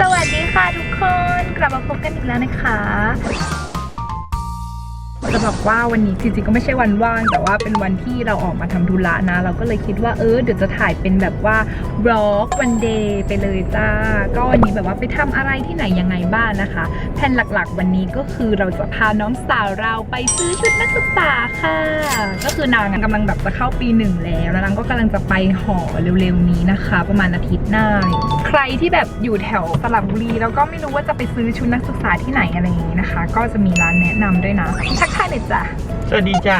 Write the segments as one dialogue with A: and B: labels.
A: สวัสดีค่ะทุกคน กลับมาพบกันอีกแล้วนะคะ จะบอกว่าวันนี้จริงๆก็ไม่ใช่วันว่าง แต่ว่าเป็นวันที่เราออกมาทำธุระนะ เราก็เลยคิดว่าเออเดี๋ยวจะถ่ายเป็นแบบว่า v l o g วันเดย์ไปเลยจ้า ก็วันนี้แบบว่าไปทำอะไรที่ไหนยังไงบ้างนะคะ แผนหลักๆ วันนี้ก็คือเราจะพาน้องสาวเราไปซื้อชุดนักศึกษาค่ะ ก็คือนางกำลังแบบจะเข้าปีหนึ่งแล้วแล้วนางก็กำลังจะไปหอเร็วๆนี้นะคะ ประมาณอาทิตย์หน้า ใครที่แบบอยู่แถวสระบุรีแล้วก็ไม่รู้ว่าจะไปซื้อชุดนักศึกษาที่ไหนอะไรอย่างนี้นะคะ ก็จะมีร้านแนะนำด้วยนะทายหน่อยจ้ะ
B: สวัสดีจ้า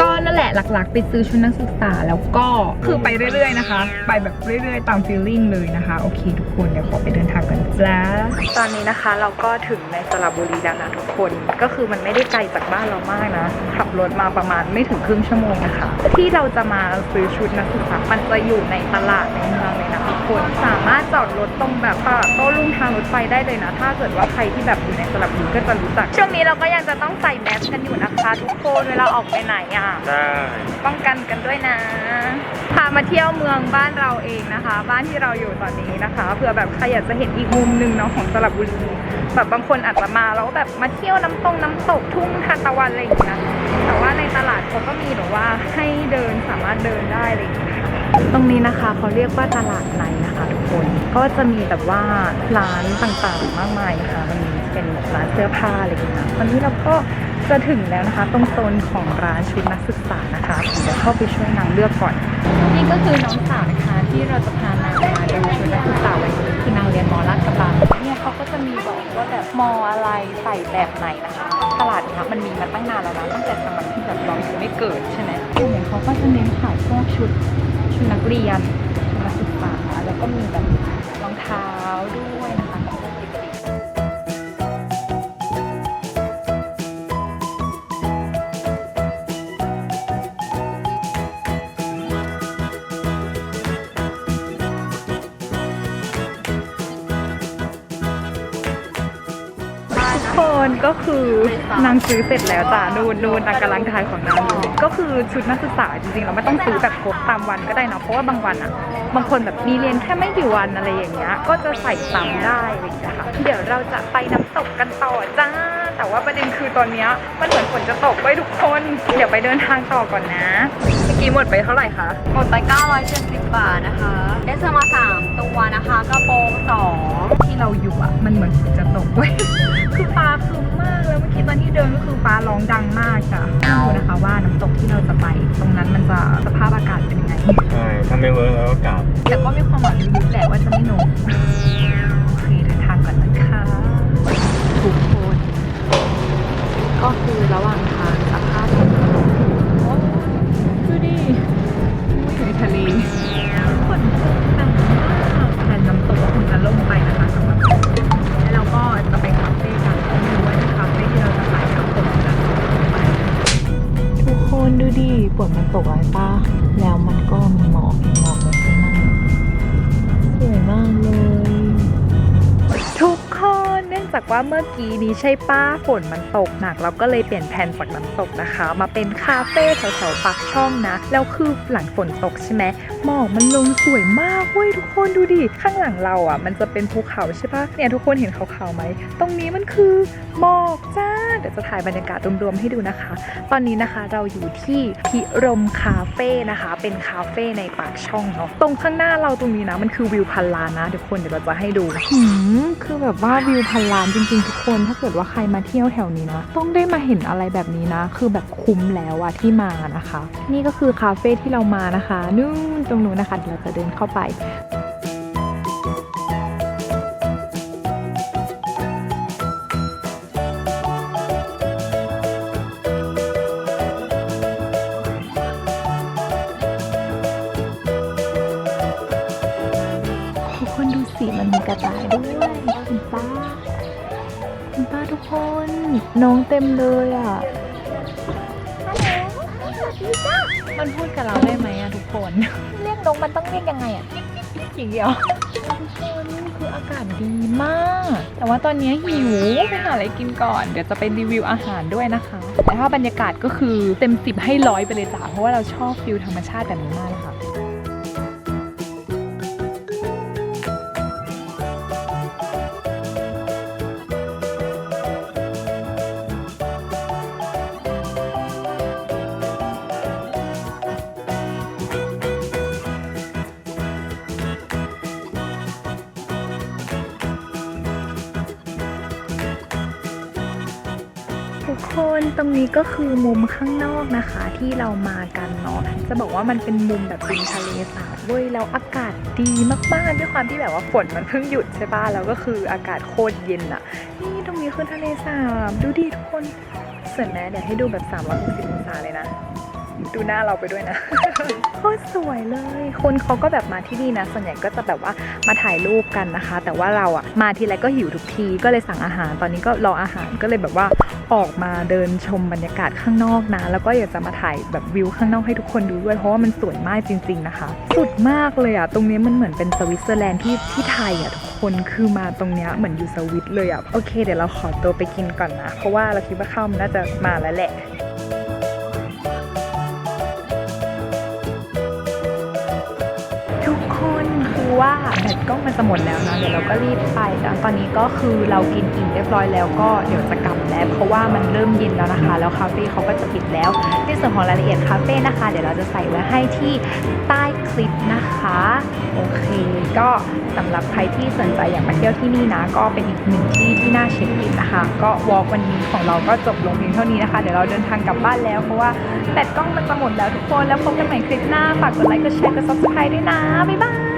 A: ก็นั่นแหละหลักๆ ไปซื้อชุดนักศึกษาแล้วก็คือไปเรื่อยๆนะคะ ไปแบบเรื่อยๆ ตามฟีลลิ่งเลยนะคะ โอเค ทุกคนเดี๋ยวขอไปเดินทางกันจ้าตอนนี้นะคะเราก็ถึงในสระบุรีแล้วนะทุกคน ก็คือมันไม่ได้ไกลจากบ้านเรามากนะ ขับรถมาประมาณไม่ถึงครึ่งชั่วโมงนะคะ ที่เราจะมาซื้อชุดนักศึกษามันจะอยู่ในตลาดในเมืองเลยนะทุก คนสามารถจอดรถตรงแบบว่าโต้รุ่งทางรถไฟได้เลยนะ ถ้าเกิดว่าใครที่แบบอยู่ในสระบุรีก็จะรู้จัก ช่วงนี้เราก็ยังจะต้องใส่แมสกันอยู่นะคะทุกคนเวลาออกไปไหนอะ
B: ได้
A: ป้องกันกันด้วยนะพามาเที่ยวเมืองบ้านเราเองนะคะ บ้านที่เราอยู่ตอนนี้นะคะเผื่อแบบใครอยากจะเห็นอีกมุมหนึ่งเนาะของสระบุรีแบบบางคนอาจจะมาแล้วแบบมาเที่ยวน้ำตรงน้ำตกทุ่งทานตะวันอะไรอย่างเงี้ยแต่ว่าในตลาดเขาก็มีแบบว่าให้เดินสามารถเดินได้อะไรอย่างเงี้ยค่ะ ตรงนี้นะคะเขาเรียกว่าตลาดในนะคะทุกคน ก็จะมีแบบว่าร้านต่างๆมากมายนะคะมันเป็นร้านเสื้อผ้าอะไรอย่างเงี้ยวันนี้เราก็จะถึงแล้วนะคะ ตรงโซนของร้านชุดนักศึกษานะคะเดี๋ยวเข้าไปช่วยนางเลือกก่อน นี่ก็คือน้องสาวนะคะที่เราจะพานางมาดูชุดนักศึกษาวันนี้คือนางเรียนมลาดกระบังเนี่ยเขาก็จะมีบอกว่าแบบมอะไรใส่แบบไหนนะคะ ตลาดเนี้ยมันมีมาตั้งนานแล้วนะตั้งแต่สมัยที่แบบเรายังไม่เกิดใช่ไหมเนี่ยเขาก็จะเน้นขายพวกชุด ชุดนักเรียนชุดนักศึกษาแล้วก็มีแบบ นก็คือนางซื้อเสร็จแล้วจ้ะนูนนูนนางกำลังทายของนางอยู่ก็คือชุดนักศึกษาจริงๆ เราไม่ต้องซื้อแบบครบตามวันก็ได้นะเพราะว่าบางวันอะ บางคนแบบมีเรียนแค่ไม่กี่วันอะไรอย่างเงี้ยก็จะใส่ซ้ำได้อะไรอย่างเงี้ยค่ะเดี๋ยวเราจะไปน้ำตกกันต่อจ้า แต่ว่าประเด็นคือตอนเนี้ยมันเหมือนฝนจะตกไว้ยทุกคน เดี๋ยวไปเดินทางต่อก่อนนะ เมื่อกี้หมดไปเท่าไหร่คะ
C: หมดไป 970 บาทนะคะได้เสื้อมา 3 ตัวนะคะกระโปรง2
A: ที่เราอยู่อะ มันเหมือนฝนจะตกเว้ย คือฟ้าครึ้มมากแล้วเมื่อกี้ตอนที่เดินก็คือฟ้าร้องดังมากจ้ะไม่รู้นะคะว่าน้ำตกที่เราจะไป ตรงนั้นมันจะสภาพอากาศเป็นยังไง
B: ใช่ ถ้าไม่เวิร์กเราก็กลับ
A: แต่ก็มีความหวังลึกๆแหละว่าจะไม่หนกโอเคเดินทางก่อนนะ ตกอะไรป้าแล้วมันก็มีหมอกมีหมอกแบบนี้นะสวยมากเลย ทุกคนเนื่องจากว่าเมื่อกี้นี้ใช่ป้าฝนมันตกหนัก เราก็เลยเปลี่ยนแผนจากน้ำตกนะคะ มาเป็นคาเฟ่แถวๆปากช่องนะ แล้วคือหลังฝนตกใช่ไหม หมอกมันลงสวยมากเว้ยทุกคนดูดิ ข้างหลังเราอะ มันจะเป็นภูเขาใช่ปะเนี่ยทุกคนเห็นขาวๆไหม ตรงนี้มันคือหมอกจ้า เดี๋ยวจะถ่ายบรรยากาศรวมๆให้ดูนะคะ ตอนนี้นะคะเราอยู่ที่พิรมคาเฟ่นะคะ เป็นคาเฟ่ในปากช่องเนาะ ตรงข้างหน้าเราตรงนี้นะ มันคือวิวพันล้านนะทุกคนเดี๋ยวเราจะให้ดูหืมคือแบบว่าวิวพันล้านจริงๆ ทุกคน ถ้าเกิดว่าใครมาเที่ยวแถวนี้นะ ต้องได้มาเห็นอะไรแบบนี้นะ คือแบบคุ้มแล้วอะที่มานะคะ นี่ก็คือคาเฟ่ที่เรามานะคะนู่นตรงนู้นนะคะเดี๋ยวเราจะเดินเข้าไปทุกคนดูสิมันมีกระต่ายด้วยคุณป้าคุณป้าทุกคน น้องเต็มเลยอะ มันพูดกับเราได้ไหมอะทุกคน เรียกน้องมันต้องเรียกยังไงอะอย่างเดียวทุกคนคืออากาศดีมาก แต่ว่าตอนนี้หิวไปหาอะไรกินก่อน เดี๋ยวจะไปรีวิวอาหารด้วยนะคะ แต่ถ้าบรรยากาศก็คือเต็มสิบให้ร้อยไปเลยจ้ะเพราะว่าเราชอบฟิลธรรมชาติแบบนี้มากเลยค่ะ กคนตรงนี้ก็คือมุมข้างนอกนะคะที่เรามากันเนาะจะบอกว่ามันเป็นมุมแบบริมทะเลสาบเว้ยแล้วอากาศดีมากๆด้วยความที่แบบว่าฝนมันเพิ่งหยุดใช่ปะแล้วก็คืออากาศโคตรเย็นอะนี่ตรงนี้คือทะเลสาบดูดิทุกคนสวยไหมเดี๋ยวให้ดูแบบ360องศาเลยนะ ดูหน้าเราไปด้วยนะโคตรสวยเลย คนเขาก็แบบมาที่นี่นะ ส่วนใหญ่ก็จะแบบว่ามาถ่ายรูปกันนะคะ แต่ว่าเราอะมาทีไรก็หิวทุกทีก็เลยสั่งอาหาร ตอนนี้ก็รออาหารก็เลยแบบว่าออกมาเดินชมบรรยากาศข้างนอกนะ แล้วก็อยากจะมาถ่ายแบบวิวข้างนอกให้ทุกคนดูด้วยเพราะว่ามันสวยมากจริง ๆนะคะ สุดมากเลยอะตรงนี้มันเหมือนเป็นสวิตเซอร์แลนด์ที่ที่ไทยอะทุกคนคือมาตรงเนี้ยเหมือนอยู่สวิตเลยอะโอเค เดี๋ยวเราขอตัวไปกินก่อนนะ เพราะว่าเราคิดว่าข้าวมันน่าจะมาแล้วแหละ ว่าแบตกล้องมันจะหมดแล้วนะเดี๋ยวเราก็รีบไปตอนนี้ก็คือเรากินอิ่มเรียบร้อยแล้วก็เดี๋ยวจะกลับแล้วเพราะว่ามันเริ่มเย็นแล้วนะคะ แล้วคาเฟ่เขาก็จะปิดแล้ว ในส่วนของรายละเอียดคาเฟ่นะคะ เดี๋ยวเราจะใส่ไว้ให้ที่ใต้คลิปนะคะโอเคก็สำหรับใครที่สนใจอยากมาเที่ยวที่นี่นะ ก็เป็นอีกหนึ่งที่ที่น่าเช็คอินนะคะ ก็วอล์กวันนี้ของเราก็จบลงเพียงเท่านี้นะคะ เดี๋ยวเราเดินทางกลับบ้านแล้วเพราะว่าแบตกล้องมันจะหมดแล้วทุกคนแล้วพบกันใหม่คลิปหน้าฝากกดไลค์กดแชร์กด subscribe ด้วยนะบ๊ายบาย